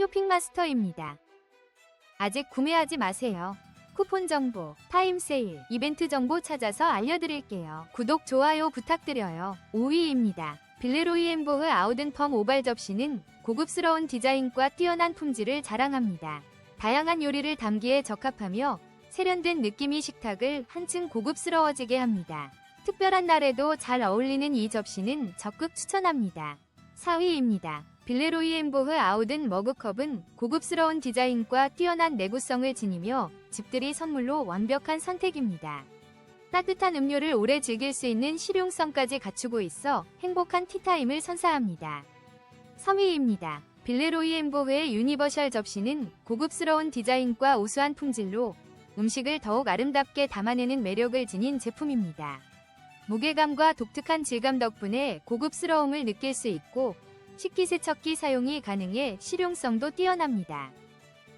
쇼핑마스터입니다. 아직 구매하지 마세요. 쿠폰 정보, 타임 세일, 이벤트 정보 찾아서 알려드릴게요. 구독, 좋아요 부탁드려요. 5위입니다. 빌레로이 엠보흐 아우든펌 오발 접시는 고급스러운 디자인과 뛰어난 품질을 자랑합니다. 다양한 요리를 담기에 적합하며 세련된 느낌이 식탁을 한층 고급스러워지게 합니다. 특별한 날에도 잘 어울리는 이 접시는 적극 추천합니다. 4위입니다. 빌레로이 엠보흐 아우든 머그컵은 고급스러운 디자인과 뛰어난 내구성을 지니며 집들이 선물로 완벽한 선택입니다. 따뜻한 음료를 오래 즐길 수 있는 실용성까지 갖추고 있어 행복한 티타임을 선사합니다. 3위입니다. 빌레로이 엠보흐의 유니버셜 접시는 고급스러운 디자인과 우수한 품질로 음식을 더욱 아름답게 담아내는 매력을 지닌 제품입니다. 무게감과 독특한 질감 덕분에 고급스러움을 느낄 수 있고 식기세척기 사용이 가능해 실용성도 뛰어납니다.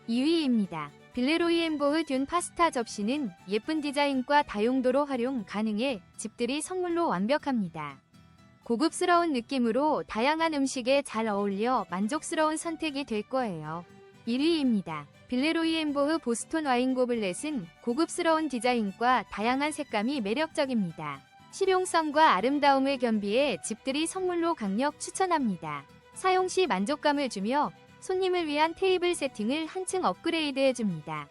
2위입니다. 빌레로이 엠보흐 듄 파스타 접시는 예쁜 디자인과 다용도로 활용 가능해 집들이 선물로 완벽합니다. 고급스러운 느낌으로 다양한 음식에 잘 어울려 만족스러운 선택이 될 거예요. 1위입니다. 빌레로이 엠보흐 보스톤 와인 고블렛은 고급스러운 디자인과 다양한 색감이 매력적입니다. 실용성과 아름다움을 겸비해 집들이 선물로 강력 추천합니다. 사용 시 만족감을 주며 손님을 위한 테이블 세팅을 한층 업그레이드 해줍니다.